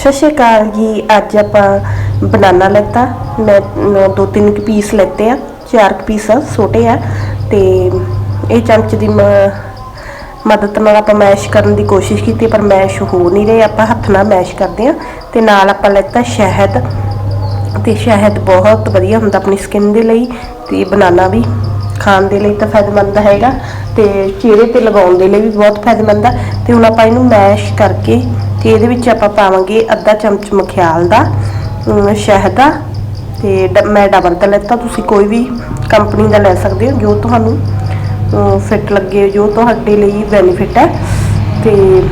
ਸਤਿ ਸ਼੍ਰੀ ਅਕਾਲ ਜੀ, ਅੱਜ ਆਪਾਂ ਬਨਾਨਾ ਲੈਤਾ। ਮੈਂ ਦੋ ਤਿੰਨ ਕੁ ਪੀਸ ਲੈਤੇ ਆ, ਚਾਰ ਕੁ ਪੀਸ ਆ, ਛੋਟੇ ਆ। ਤੇ ਇਹ ਚਮਚ ਦੀ ਮ- ਮਦਦ ਨਾਲ ਆਪਾਂ ਮੈਸ਼ ਕਰਨ ਦੀ ਕੋਸ਼ਿਸ਼ ਕੀਤੀ, ਪਰ ਮੈਸ਼ ਹੋ ਨਹੀਂ ਰਹੇ। ਆਪਾਂ ਹੱਥ ਨਾਲ ਮੈਸ਼ ਕਰਦੇ ਆ। ਤੇ ਨਾਲ ਆਪਾਂ ਲੈਤਾ ਸ਼ਹਿਦ। ਤੇ ਸ਼ਹਿਦ ਬਹੁਤ ਵਧੀਆ ਹੁੰਦਾ ਆਪਣੀ ਸਕਿਨ ਦੇ ਲਈ। ਤੇ ਬਨਾਨਾ ਵੀ ਖਾਣ ਦੇ ਲਈ ਤਾਂ ਫਾਇਦੇਮੰਦ ਹੈਗਾ। ਤੇ ਚਿਹਰੇ ਤੇ ਲਗਾਉਣ ਦੇ ਲਈ ਵੀ ਬਹੁਤ ਫਾਇਦੇਮੰਦ ਆ। ਤੇ ਹੁਣ ਆਪਾਂ ਇਹਨੂੰ ਮੈਸ਼ ਕਰਕੇ ਤੇ ਇਹਦੇ ਵਿੱਚ ਆਪਾਂ ਪਾਵਾਂਗੇ ਅੱਧਾ ਚਮਚ ਮਖਿਆਲ ਦਾ ਸ਼ਹਿਦ ਦਾ ਤੇ ਡ- ਮੈਂ ਡਬਲ ਦਾ ਲੈਤਾ, ਤੁਸੀਂ ਕੋਈ ਵੀ ਕੰਪਨੀ ਦਾ ਲੈ ਸਕਦੇ ਹੋ, ਜੋ ਤੁਹਾਨੂੰ ਫਿੱਟ ਲੱਗੇ, ਜੋ ਤੁਹਾਡੇ ਲਈ ਬੈਨੀਫਿਟ ਹੈ ਤੇ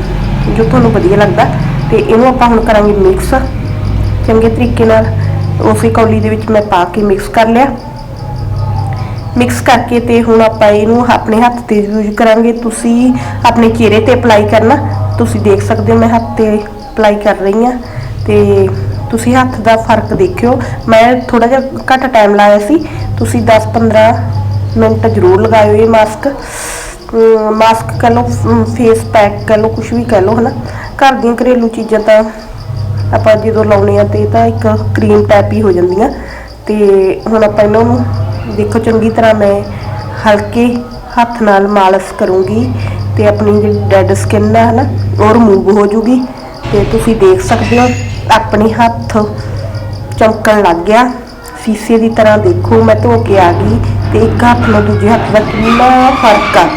ਜੋ ਤੁਹਾਨੂੰ ਵਧੀਆ ਲੱਗਦਾ। ਤੇ ਇਹਨੂੰ ਆਪਾਂ ਹੁਣ ਕਰਾਂਗੇ ਮਿਕਸ ਚੰਗੇ ਤਰੀਕੇ ਨਾਲ ਉਸੇ ਕੌਲੀ ਦੇ ਵਿੱਚ ਮੈਂ ਪਾ ਕੇ ਮਿਕਸ ਕਰ ਲਿਆ। ਮਿਕਸ ਕਰਕੇ ਤੇ ਹੁਣ ਆਪਾਂ ਇਹਨੂੰ ਆਪਣੇ ਹੱਥ ਤੇ ਯੂਜ਼ ਕਰਾਂਗੇ। ਤੁਸੀਂ ਆਪਣੇ ਚਿਹਰੇ ਤੇ ਅਪਲਾਈ ਕਰਨਾ। ਤੁਸੀਂ ਦੇਖ ਸਕਦੇ ਹੋ, ਮੈਂ ਹੱਥ ਤੇ ਅਪਲਾਈ ਕਰ ਰਹੀ ਹਾਂ ਤੇ ਤੁਸੀਂ ਹੱਥ ਦਾ ਫ਼ਰਕ ਦੇਖਿਓ। ਮੈਂ ਥੋੜਾ ਜਿਹਾ ਘੱਟ ਟਾਈਮ ਲਾਇਆ ਸੀ। ਤੁਸੀਂ 10-15 ਮਿੰਟ ਜ਼ਰੂਰ ਲਗਾਇਓ ਇਹ ਮਾਸਕ ਮਾਸਕ ਕਹ ਲਓ ਫੇਸ ਪੈਕ ਕਹ ਲਓ ਕੁਝ ਵੀ ਕਹ ਲਓ, ਹਨਾ। ਘਰ ਦੀਆਂ ਘਰੇਲੂ ਚੀਜ਼ਾਂ ਤਾਂ ਆਪਾਂ ਜਦੋਂ ਲਾਉਣੇ ਆ ਤੇ ਤਾਂ ਇੱਕ ਕਰੀਮ ਟਾਈਪ ਹੀ ਹੋ ਜਾਂਦੀਆਂ। ਤੇ ਹੁਣ ਆਪਾਂ ਇਹਨਾਂ ਨੂੰ ਦੇਖੋ, ਚੰਗੀ ਤਰ੍ਹਾਂ ਮੈਂ ਹਲਕੇ ਹੱਥ ਨਾਲ ਮਾਲਿਸ਼ ਕਰੂੰਗੀ। ਤੇ ਆਪਣੀ ਜਿਹੜੀ ਡੈਡ ਸਕਿਨ ਹੈ ਨਾ ਉਹ ਰਿਮੂਵ ਹੋ ਜੂਗੀ। ਤੇ ਤੁਸੀਂ ਦੇਖ ਸਕਦੇ ਹੋ ਆਪਣੇ ਹੱਥ ਚਮਕਣ ਲੱਗ ਗਿਆ। ਸ਼ੀਸ਼ੇ ਦੀ ਤਰ੍ਹਾਂ ਦੇਖੋ ਮੈਂ ਧੋ ਕੇ ਆ ਗਈ ਤੇ ਇੱਕ ਹੱਥ ਨਾਲ ਦੂਜੇ ਹੱਥ ਦਾ ਕਿੰਨਾ ਫ਼ਰਕ ਆ।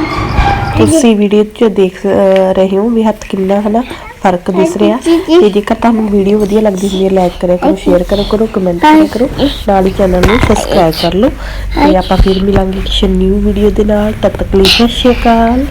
ਤੁਸੀਂ ਵੀਡੀਓ 'ਚ ਦੇਖ ਰਹੇ ਹੋ ਵੀ ਹੱਥ ਕਿੰਨਾ ਹਨਾ ਫ਼ਰਕ ਦਿਸ ਰਿਹਾ। ਤੇ ਜੇਕਰ ਤੁਹਾਨੂੰ ਵੀਡੀਓ ਵਧੀਆ ਲੱਗਦੀ ਹੁੰਦੀ ਹੈ ਲਾਈਕ ਕਰਿਆ ਕਰੋ ਸ਼ੇਅਰ ਕਰਿਆ ਕਰੋ ਕਮੈਂਟ ਕਰਿਆ ਕਰੋ। ਨਾਲ ਹੀ ਚੈਨਲ ਨੂੰ ਸਬਸਕ੍ਰਾਈਬ ਕਰ ਲਓ। ਤੇ ਆਪਾਂ ਫਿਰ ਮਿਲਾਂਗੇ ਕਿਸੇ ਨਿਊ ਵੀਡੀਓ ਦੇ ਨਾਲ। ਤਦ ਤੱਕ ਲਈ ਸਤਿ ਸ਼੍ਰੀ ਅਕਾਲ।